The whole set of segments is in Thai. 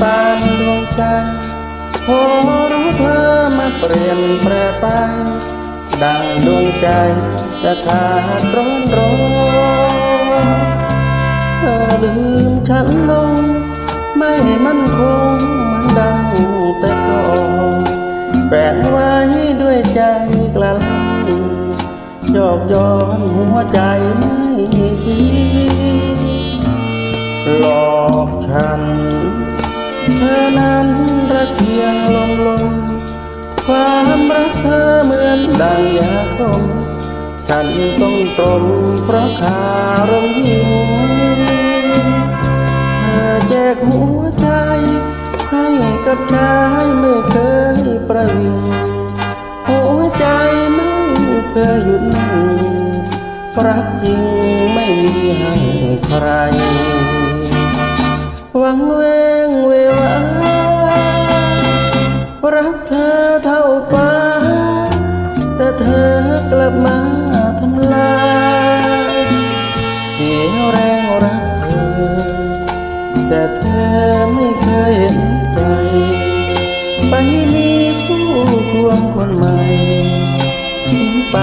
ปานดวงใจพอรู้เธอมาเปลี่ยนแปรไป ดังดวงใจจะขาดร้อนร้อนเธอลืมฉันลง ไม่มั่นคงเหมันดังแต่ก่อนแฝงไว้ด้วยใจกละลังหยอกย้อนหัวใจไม่ทีหลอกฉัน เพียงลมลมความรักเธอเหมือนดังยาคมฉันต้องตรมเพราะคารมยิ่งเธอแจกหัวใจให้กับชายไม่เคยประวิงหัวใจไม่เคยหยุดนิ่งรักจริงไม่มีให้ใครหวังเวงเว รักเธอเท่าฟ้า แต่เธอกลับมาทำลายเสียแรงรักเธอ แต่เธอไม่เคยเห็นใจไปมีคู่ควงคนใหม่ทิ้งไป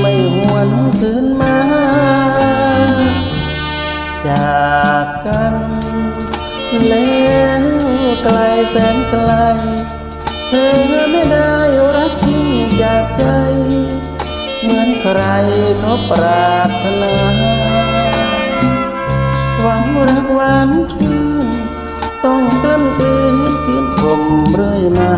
ไม่หวนคืนมา จากกันแล้วไกลแสนไกล เธอไม่ได้รักที่งจากใจ เหมือนใครเขาปรารถนาหวังรักหวานชื่นต้องกล้ำกลืนเพียนผมเรื่อยมา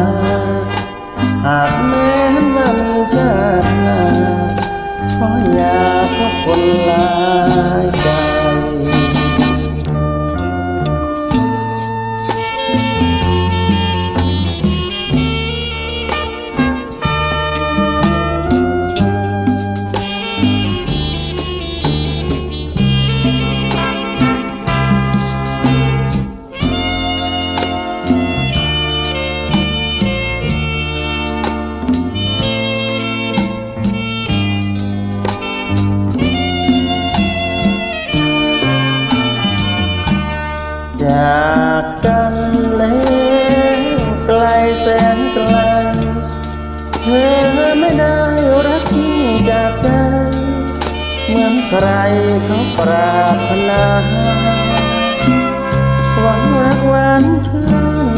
แสนไกลเธอไม่ได้รักจากใจเหมือนใครเขาปรารถนาหวังรักหวานชื่น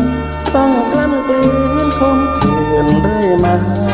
ต้องกล้ำกลืนคงเกลื่อนเรื่อยมา